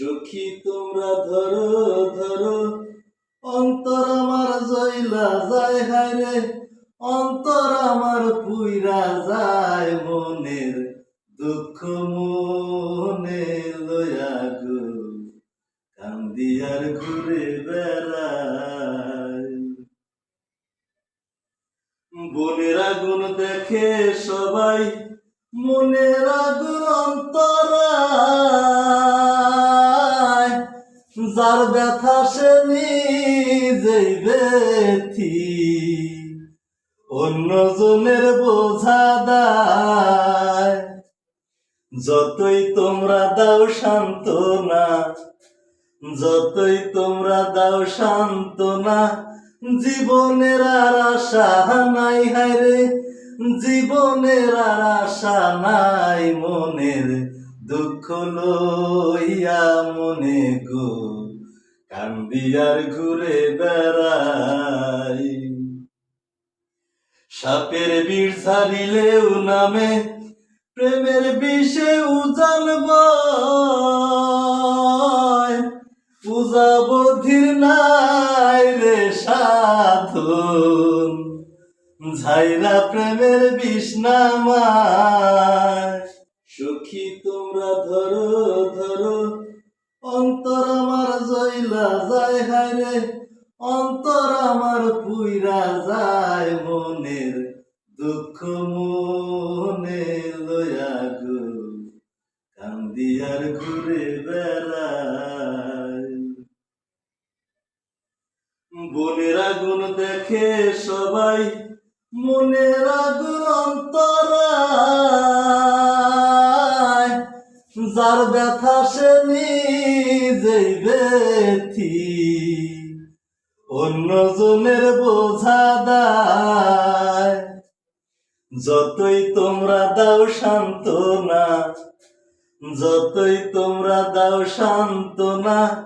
সখী, তোমরা ধরো ধরো। অন্তর আমার জইলা যায় হারে অন্তর আমার পুইরা যায় মনের দুঃখ মনে লয়া গো। কান্দিয়ার ঘুরে বেড়ায়। বনের আগুন দেখে সবাই, মনের আগুন অন্তরায়। যার ব্যথা সে নিজেই ব্যথি। অন্যজনের বোঝা দায়। যতই তোমরা দাও সান্ত্বনা, যতই তোমরা দাও সান্ত্বনা, জীবনের আর আশা নাই হায়রে জীবনের আর আশা নাই মনের। দুঃখ লইয়া মনে গো, কান্দিয়ার ঘুরে বেড়াই। সাপের বীর ঝারিলেও নামে, প্রেমের বিষে উজান বয়। পূজা বধির নাই রে সাধন ঝাইরা প্রেমের বিষ নামায়। সখী, তোমরা ধরো ধরো। অন্তর আমার জইলা যায় হায়রে অন্তর আমার পুইরা যায় মনের দুঃখ মনে লয়া গো। কান্দিয়ার ঘুরে বেড়ায়। বনের আগুন দেখে সবাই, মনের আগুন অন্তরায়। যার ব্যথা সে নিজেই ব্যথি। অন্যজনের বোঝা দায়। যতই তোমরা দাও সান্ত্বনা, যতই তোমরা দাও সান্ত্বনা,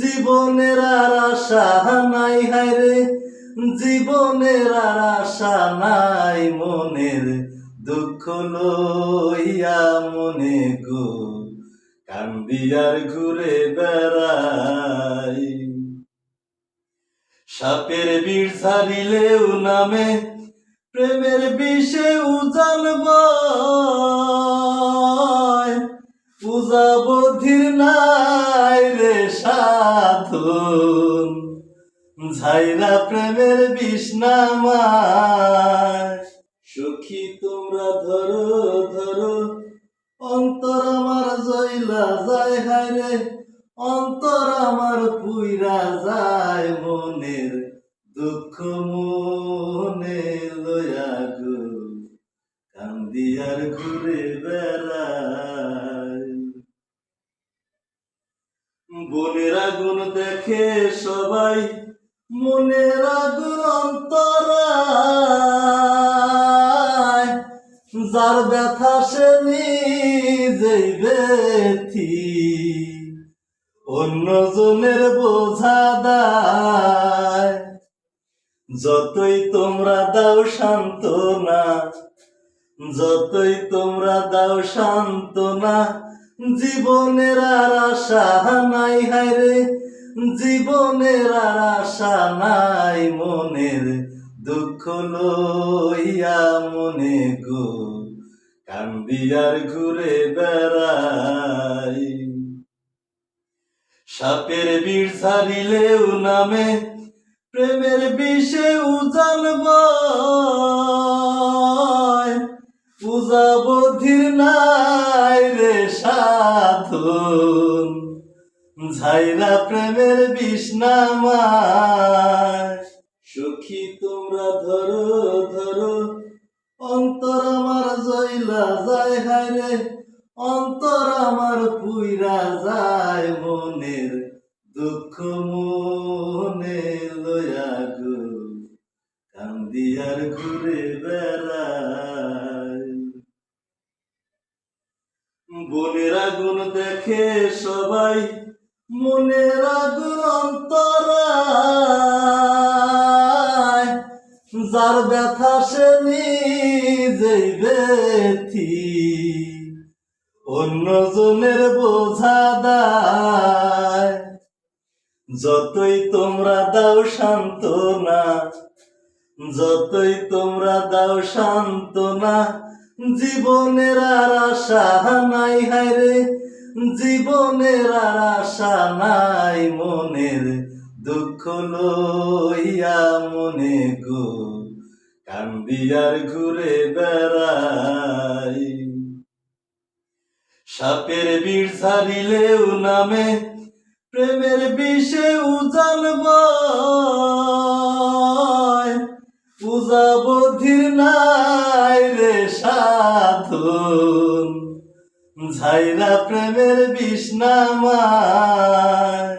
জীবনের আর আশা নাই হায়রে জীবনের আর আশা নাই মনের দুঃখ লইয়া মনে গো। কান্দিয়ার ঘুরে বেড়াই। সাপের বিষ ঝারিলেও নামে, প্রেমের বিষে উজান বয়। পূজা বধির নাই রে সাধন, ঝাইরা প্রেমের বিষ নামায়। সখী তোমরা ধরো ধরো অন্তর আমার জইলা যায় হায়রে অন্তর আমার পুইরা যায় মনের দুঃখ মনে লয়া গো। কান্দিয়ার ঘুরে বেড়ায়। বনের আগুন দেখে সবাই, মনের আগুন অন্তরায়। যার ব্যথা সে নিজেই ব্যথি। অন্যজনের বোঝা দায়। যতই তোমরা দাও সান্ত্বনা, যতই তোমরা দাও সান্ত্বনা, জীবনের আর আশা নাই হায়রে জীবনের আর আশা নাই মনের দুঃখ লইয়া মনে গো। কান্দিয়ার ঘুরে বেড়াই। সাপের বিষ ঝারিলেও নামে, প্রেমের বিষে উজান বয়। পূজা বধির নাই রে সাধন, ঝাইরা প্রেমের বিষ নামায়। সখী তোমরা ধরো ধরো অন্তর আমার জইলা যায় হায়রে অন্তর আমার পুইরা যায় মনের দুঃখ মনে লয়া গো। কান্দিয়ার ঘুরে বেড়ায়। বনের আগুন দেখে সবাই, মনের আগুন অন্তরায়। যার ব্যথা সে ব্যথি অন্যজনের বোঝা দায়। যতই তোমরা দাও সান্ত্বনা, যতই তোমরা দাও সান্ত্বনা, জীবনের আর আশা নাই হায়রে জীবনের আর আশা নাই মনের দুঃখ লইয়া মনে গো। কান্দিয়ার ঘুরে বেড়াই। সাপের বিষ ঝারিলেও নামে, প্রেমের বিষে উজান পূজা বধির নাই রে সাধন, ঝাইরা প্রেমের বিষ নামায়।